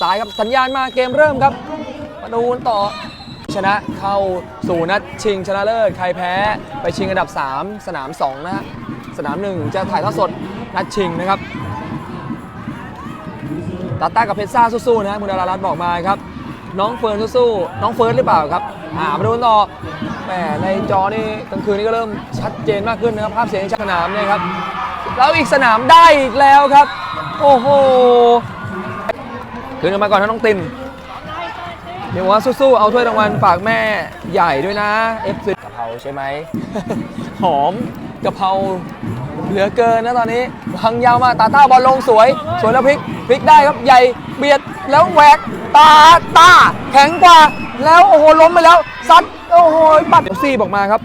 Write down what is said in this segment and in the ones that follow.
ซ้ายครับสัญญาณมาเกมเริ่มครับมาดูกันต่อชนะเข้าสู่นัดชิงชนะเลิศใครแพ้ไปชิงอันดับ 3 สนาม 2 นะฮะสนาม 1 จะถ่ายทอดสดนัดชิงนะครับตาต้ากับเพชรซ่าสู้ๆนะคุณดารารัตน์บอกมาครับ น้องเฟิร์นสู้ๆน้องเฟิร์นหรือเปล่าครับอ่ามาดูต่อแหมในจอนี่กลางคืนนี้ก็เริ่มชัดเจนมากขึ้นนะครับภาพเสียงจากสนามเนี่ยครับแล้วอีกสนามได้อีกแล้วครับ โอ้โห คืนกันมาก่อนนะน้องตินเดี๋ยวว่าสู้ๆเอาถ้วยรางวัลฝากแม่ใหญ่ด้วยนะ F กะเพราใช่ไหม หอมกะเพราเหลือเกินนะตอนนี้วางยาวมาตาต้าบอลลงสวย สวยแล้วพลิกพลิกได้ครับใหญ่เบียดแล้วแหวกตาตาแข็งกว่าแล้วโอ้โหล้มไปแล้วซัดโอ้โหปัดเอฟซีบอกมาครับ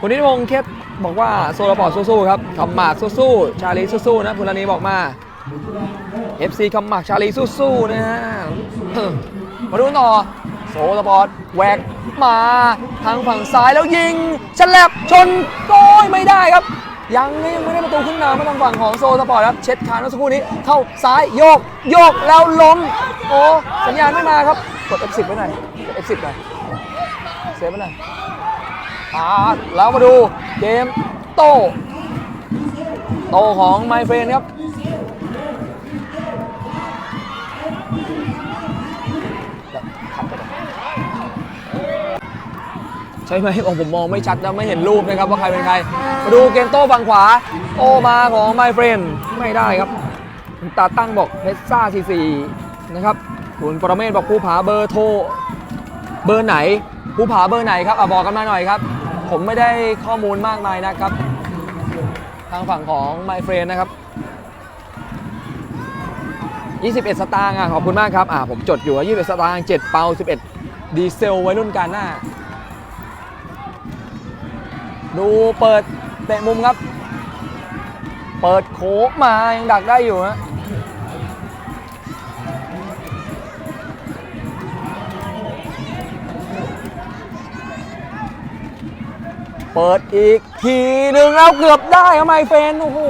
คุณนิติพงษ์เคสบอกว่าโซลปอร์สู้ๆครับคำหมากสู้ๆชาลีสู้ๆนะคุณรานีบอกมา FC คำหมักชาลีสู้ๆนะฮะมาดูต่อโซสปอร์ตแหวกมาทางฝั่งซ้ายแล้วยิงฉลับชนก้ยไม่ได้ครับ ยังยังไม่ได้ประตูขึ้นนำมาทางฝั่งของโซสปอร์ตครับ เช็ดคานเมื่อสักครู่นี้ เข้าซ้ายโยก โยกแล้วล้มโอ้สัญญาณไม่มาครับ กด F10 ไว้หน่อยกด F10 หน่อยเซฟไว้หน่อยอ่าแล้วมาดูเกมโต โตของไมเฟรนครับ ใช่ไหมโอ้ผมมองไม่ชัดนะไม่เห็นรูปนะครับว่าใครเป็นใคร มาดูเกมโต้ฝั่งขวาโต้มาของ my friend ไม่ได้ครับตาตั้งบอกเพชรซ่าซีซีนะครับคุณปรเมศบอกภูผาเบอร์โทรเบอร์ไหนภูผาเบอร์ไหนครับอะบอกกันมาหน่อยครับ ผมไม่ได้ข้อมูลมากมายนะครับ ทางฝั่งของ my friend นะครับ21 สตางค์อะขอบคุณมากครับอะผมจดอยู่ว่า21 สตางค์7เปา11 ดีเซลไว้รุ่นการหน้า ดูเปิดเตะมุมครับ เปิดโขกมายังดักได้อยู่ฮะเปิดอีกทีหนึ่งแล้วเกือบได้ครับไมเฟนโอ้โห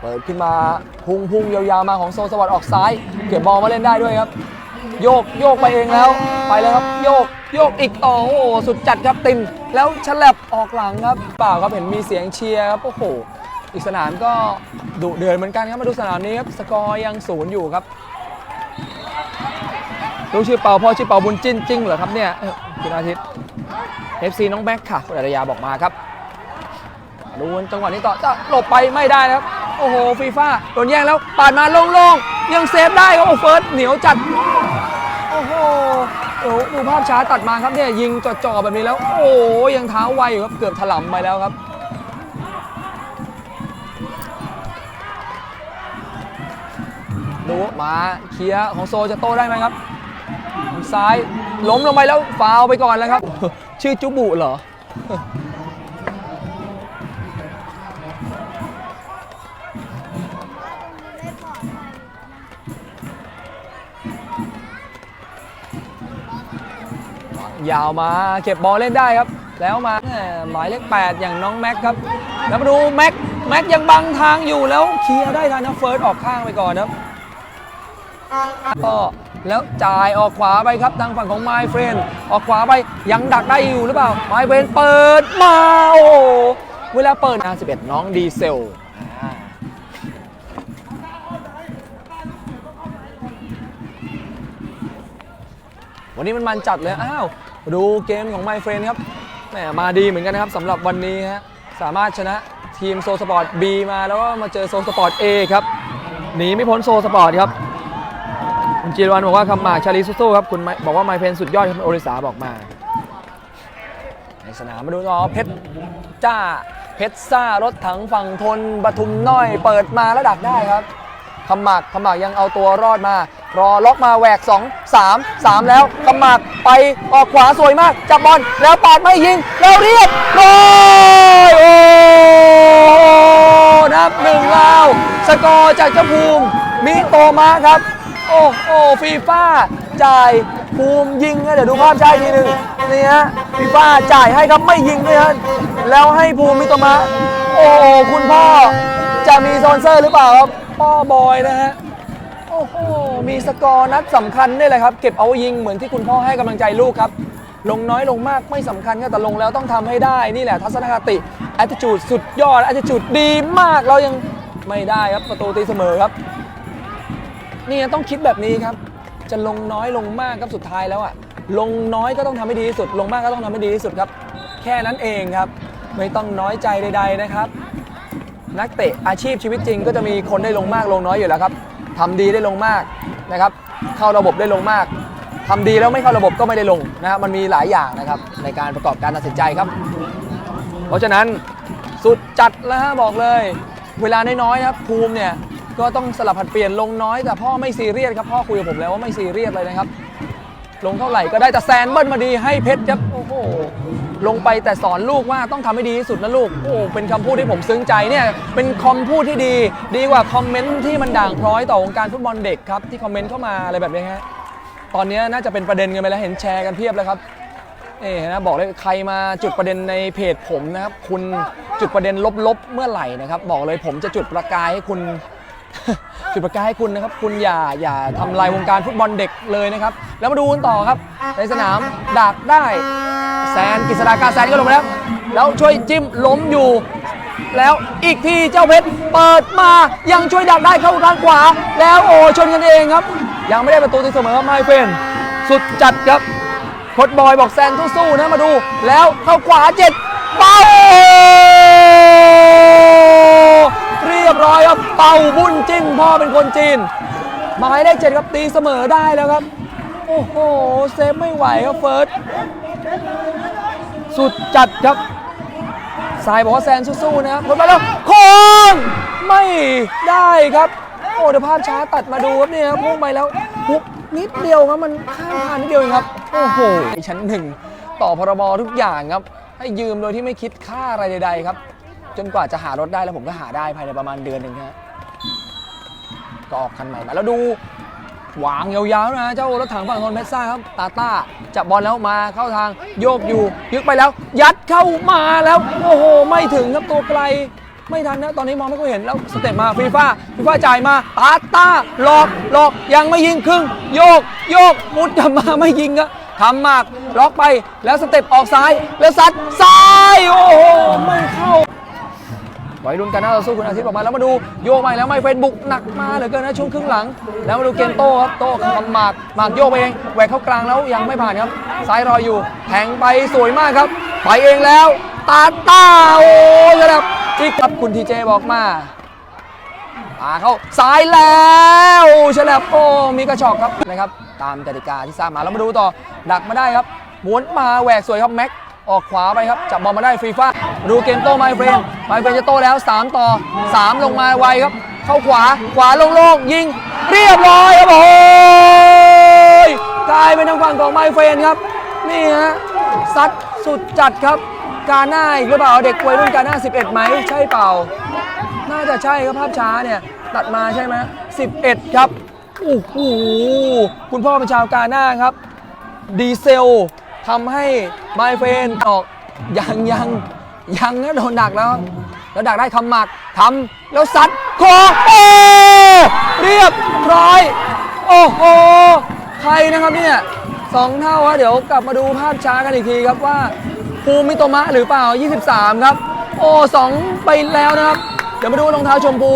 เปิดขึ้นมาพุ่งพุ่งยาวๆมาของโซสวัสดออกซ้าย เก็บบอลมาเล่นได้ด้วยครับ โยกโยกไปเองแล้ว ไปแล้วครับโยกโยกอีกต่อโอ้โหสุดจัดครับตินแล้วฉลับออกหลังครับเปล่าครับเห็นมีเสียงเชียร์ครับโอ้โหอีกสนามก็ดุเดือดเหมือนกันครับมาดูสนามนี้ครับสกอร์ยังศูนย์อยู่ครับลูกชื่อเปาพ่อชื่อเปาบุญจิ้นจริงเหรอครับเนี่ยคุณอาทิตย์ FC น้องแบ็คค่ะคุณอารยาบอกมาครับดูจังหวะนี้ต่อจะหลบไปไม่ได้ครับ โอ้โหฟีฟ่าโดนแย่งแล้วปาดมาโล่งๆยังเซฟได้ครับโอ้เฟิร์สเหนียวจัด ดูภาพช้าตัดมาครับเนี่ยยิงจ่อๆแบบนี้แล้ว โอ้ยังเท้าไวอยู่ครับเกือบถล่มไปแล้วครับดูมาเคลียร์ของโซจะโต้ได้ไหมครับซ้ายล้มลงไปแล้วฟาวไปก่อนแล้วครับ ชื่อจุบุเหรอ ยาวมาเก็บบอลเล่นได้ครับ แล้วมาหมายเลข8อย่างน้องแม็กครับ แล้วมาดูแม็กแม็กยังบังทางอยู่แล้วเคลียร์ได้ทันนะเฟิร์สออกข้างไปก่อนครับก็แล้วจ่ายออกขวาไปครับทางฝั่งของ My Friend ออกขวาไปยังดักได้อยู่หรือเปล่า My Friend เปิดมาโอ้เวลาเปิดนา11 น้องดีเซลวันนี้มันมันจัดเลย อ้าว ดูเกมของ My Friend ครับแหมมาดีเหมือนกันนะครับสำหรับวันนี้ฮะสามารถชนะทีมโซสปอร์ต B มาแล้วก็มาเจอโซสปอร์ต A ครับหนีไม่พ้นโซสปอร์ตครับคุณจีรวันบอกว่าคำหมากชาลีสู้ๆครับคุณไมบอกว่า My Friend สุดยอดครับโอริสาบอกมา ในสนามมาดูต่อเพชรจ้าเพชรซ่ารถถังฝั่งทนปทุมน้อย เปิดมาแล้วดักได้ครับขมักขมักยังเอาตัวรอดมา รอล็อกมาแหวก 2 3 3 แล้วขมักไปออกขวาสวยมาก จับบอลแล้วปาดไม่ยิง แล้วเรียบร้อยโอ้นับหนึ่งแล้วสกอร์จากเจ้าภูมิมิโตมาครับ โอ้โอ้ฟีฟ่าจ่ายภูมิยิงนะเดี๋ยวดูภาพช้าทีหนึ่งนี่ฮะฟีฟ่าจ่ายให้ครับไม่ยิงด้วยฮะแล้วให้ภูมิมิโตมา โอ้คุณพ่อจะมีสปอนเซอร์หรือเปล่าครับป้อบอยนะฮะ โห มีสกอร์นัดสำคัญนี่แหละครับ เก็บเอายิงเหมือนที่คุณพ่อให้กำลังใจลูกครับ ลงน้อยลงมากไม่สำคัญครับแต่ลงแล้วต้องทำให้ได้ นี่แหละทัศนคติ attitude สุดยอด attitude ดีมากเรายังไม่ได้ครับประตูตีเสมอครับ นี่ต้องคิดแบบนี้ครับ จะลงน้อยลงมากครับสุดท้ายแล้วอะลงน้อยก็ต้องทำให้ดีที่สุด ลงมากก็ต้องทำให้ดีที่สุดครับ แค่นั้นเองครับ ไม่ต้องน้อยใจใด ๆนะครับ นักเตะอาชีพชีวิตจริงก็จะมีคนได้ลงมากลงน้อยอยู่แล้วครับ ทำดีได้ลงมากนะครับเข้าระบบได้ลงมากทำดีแล้วไม่เข้าระบบก็ไม่ได้ลงนะครับมันมีหลายอย่างนะครับในการประกอบการตัดสินใจครับ เพราะฉะนั้นสุดจัดแล้วฮะบอกเลย เวลาน้อยๆนะครับภูมิเนี่ยก็ต้องสลับผัดเปลี่ยนลงน้อยแต่พ่อไม่ซีเรียสครับพ่อคุยกับผมแล้วว่าไม่ซีเรียสเลยนะครับ ลงเท่าไหร่ก็ได้แต่แซนเบิ้ลมาดีให้เพชรครับโอ้โห ลงไปแต่สอนลูกว่าต้องทำให้ดีที่สุดนะลูก โอ้ เป็นคำพูดที่ผมซึ้งใจเนี่ย เป็นคำพูดที่ดี ดีกว่าคอมเมนต์ที่มันด่างพร้อยต่อวงการฟุตบอลเด็กครับ ที่คอมเมนต์เข้ามาอะไรแบบนี้ฮะ ตอนนี้น่าจะเป็นประเด็นกันไปแล้วเห็นแชร์กันเพียบแล้วครับเอ๊นะบอกเลยใครมาจุดประเด็นในเพจผมนะครับ คุณจุดประเด็นลบๆเมื่อไหร่นะครับ บอกเลยผมจะจุดประกายให้คุณจุดประกายให้คุณนะครับ คุณอย่าอย่าทำลายวงการฟุตบอลเด็กเลยนะครับ แล้วมาดูกันต่อครับ ในสนามดักได้ แซนกฤษฎากาแซนก็ลงมาแล้ว แล้วช่วยจิ้มล้มอยู่ แล้วอีกทีเจ้าเพชรเปิดมายังช่วยดักได้เข้าทางขวา แล้วโอ้ชนกันเองครับ ยังไม่ได้ประตูตีเสมอไม่เฟนสุดจัดครับโคดบอยบอกแซนสู้ๆนะมาดู แล้วเข้าขวาเจ็ดเป้าเรียบร้อยครับเป่าบุญจิ้นพ่อเป็นคนจีนหมายเลขเจ็ดครับตีเสมอได้แล้วครับ โอ้โห เซฟไม่ไหวครับเฟิร์ส สุดจัดครับ สายบอกว่าแซนสู้ๆนะครับหมดไปแล้วโค้งไม่ได้ครับ โอ้เดี๋ยวภาพช้าตัดมาดูครับเนี่ยครับพุ่งไปแล้วพุกนิดเดียวครับมันข้ามผ่านนิดเดียวเองครับ โอ้โหชั้นหนึ่งต่อพรบทุกอย่างครับ ให้ยืมโดยที่ไม่คิดค่าอะไรใด ๆ ครับ จนกว่าจะหารถได้แล้วผมก็หาได้ภายในประมาณเดือนหนึ่งครับก็ออกคันใหม่มาแล้วดู วางยาวๆนะเจ้ารถถังฝั่งทนเพชรซ่าครับตาต้าจับบอลแล้วมาเข้าทางโยกอยู่ยึกไปแล้ว ยัดเข้ามาแล้วโอ้โหไม่ถึงครับตัวไกล ไม่ทันนะตอนนี้มองไม่ค่อยเห็นแล้วสเต็ปมาฟีฟ่าฟีฟ่าจ่ายมาตาต้าหลอกหลอกยังไม่ยิงครึ่ง โยกโยกมุดกลับมาไม่ยิงครับทำมากล็อกไปแล้วสเต็ปออกซ้ายแล้วซัดซ้ายโอ้โหไม่เข้า ไวัยรุ่นกันหน้าต่อสู้คุณอาทิตย์ออกมาแล้วมาดูโยกมาอีกแล้วไม่เฟซบุ๊กหนักมาเหลือเกินนะช่วงครึ่งหลัง แล้วมาดูเกมโต้ครับโต้ทำหมากหมากโยกไปเองแหวกเข้ากลางแล้วยังไม่ผ่านครับซ้ายรออยู่แทงไปสวยมากครับไปเองแล้วตาต้าโอ้ยระดับอีกครับคุณทีเจบอกมามาเข้าซ้ายแล้วฉลับโอ้มีกระชอกครับนะครับ ตามกติกาที่สร้างมาแล้วมาดูต่อดักมาได้ครับม้วนมาแหวกสวยครับแม็ก ออกขวาไปครับ จับบอลมาได้ฟรีฟ้าดูเกมโต้ไมเฟรนไมเฟรนจะโต้แล้ว 3 ต่อ 3 ลงมาไวครับ เข้าขวาขวาโล่งๆยิง เรียบร้อยครับโอ้ยกลายเป็นทางฝั่งของไมเฟรนครับ นี่ฮะซัดสุดจัดครับ กาหน้าอีกหรือเปล่าเด็กวัยรุ่นกาหน้า 11 ไหมใช่เปล่า น่าจะใช่ครับภาพช้าเนี่ยตัดมาใช่ไหม11 ครับโอ้โหคุณพ่อเป็นชาวกาหน้าครับ ดีเซล ทำให้ไมเฟนออกยังยังยังนะโดนดักแล้ว แล้วดักได้คำหมักทำแล้วซัดโคโอ้เรียบร้อย โอ้โหใครนะครับเนี่ยสองเท่าฮะเดี๋ยวกลับมาดูภาพช้ากันอีกทีครับว่าภูมิโตมะหรือเปล่า 23 ครับ โอ้สองไปแล้วนะครับ เดี๋ยวมาดูรองเท้าชมพู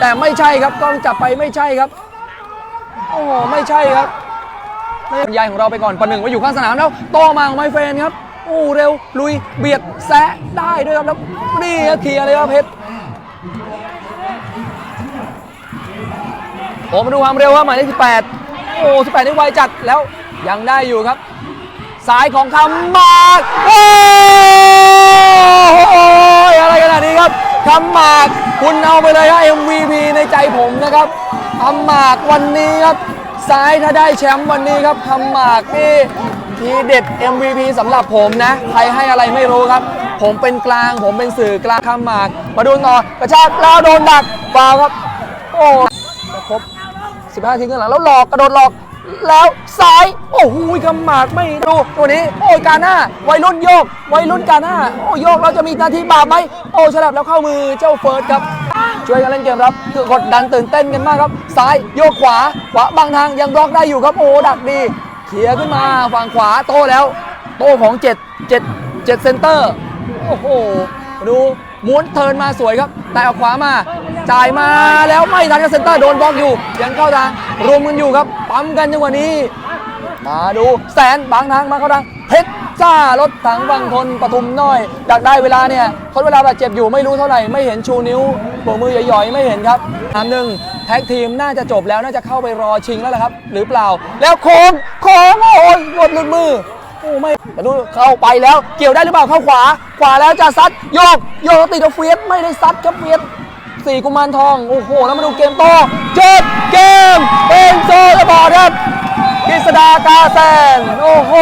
แต่ไม่ใช่ครับกล้องจับไปไม่ใช่ครับ โอ้ไม่ใช่ครับ ยายของเราไปก่อนประหนึ่งว่าอยู่ข้างสนามแล้วโตมาของไมเฟนครับโอ้เร็วลุยเบียดแซะได้ด้วยครับแล้วนี่เคลียร์เลยครับเพชรโอ้มาดูความเร็วครับหมายเลข18 โอ้ 18นี่ไวจัดแล้วยังได้อยู่ครับสายของคำมากโอ้โหอะไรขนาดนี้ครับคำหมากคุณเอาไปเลยครับ MVP ในใจผมนะครับคำหมากวันนี้ครับ ซ้ายถ้าได้แชมป์วันนี้ครับคำหมากนี่ทีเด็ด MVP สำหรับผมนะ ใครให้อะไรไม่รู้ครับ ผมเป็นกลาง ผมเป็นสื่อกลางคำหมาก มาดูต่อกระชากแล้วโดนดักฟาวครับ โอ้ครบ15ทีครึ่งหลังแล้วหลอกกระโดดหลอกแล้วซ้าย โอ้โหคำหมากไม่ดูตัวนี้ โอ้ยกาหน้าวัยรุ่นโยก วัยรุ่นกาหน้า โอ้โยกแล้วจะมีนาทีบาปไหมโอ้ฉลับแล้วเข้ามือเจ้าเฟิร์สครับ ช่วยกันเล่นเกมรับคือกดดันตื่นเต้นกันมากครับซ้ายโยกขวาขวาบางทางยังบล็อกได้อยู่ครับโอ้ดักดีเคลียขึ้นมาฝั่งขวาโตแล้ว โตของ7 7 7เซนเตอร์โอ้โหดูม้วนเทินมาสวยครับแต่เอาขวามาจ่ายมาแล้วไม่ทันกับเซนเตอร์โดนบล็อกอยู่ยังเข้าทางรวมกันอยู่ครับปั๊มกันจังหวะนี้ มาดูแสนบางทางมาเข้าทางเพชร จ้ารถถังบางทนปทุมน้อยดักได้เวลาเนี่ยทดเวลาบาดเจ็บอยู่ไม่รู้เท่าไหร่ไม่เห็นชูนิ้วโบกมือหย่อยๆไม่เห็นครับทามหนึ่งแท็กทีมน่าจะจบแล้วน่าจะเข้าไปรอชิงแล้วละครับ หรือเปล่า แล้วโค้งโค้งโอ้ยหลุดหลุดมือโอ้ไม่มาดูเข้าไปแล้วเกี่ยวได้หรือเปล่าเข้าขวา ขวาแล้วจะซัดโยกโยกติดกับเฟียสไม่ได้ซัดครับเฟียสสี่กุมารทองโอ้โหแล้วมาดูเกมโตเจ็ดเกมเป็นโซลบอร์ดครับกฤษดากาแซนโอ้โห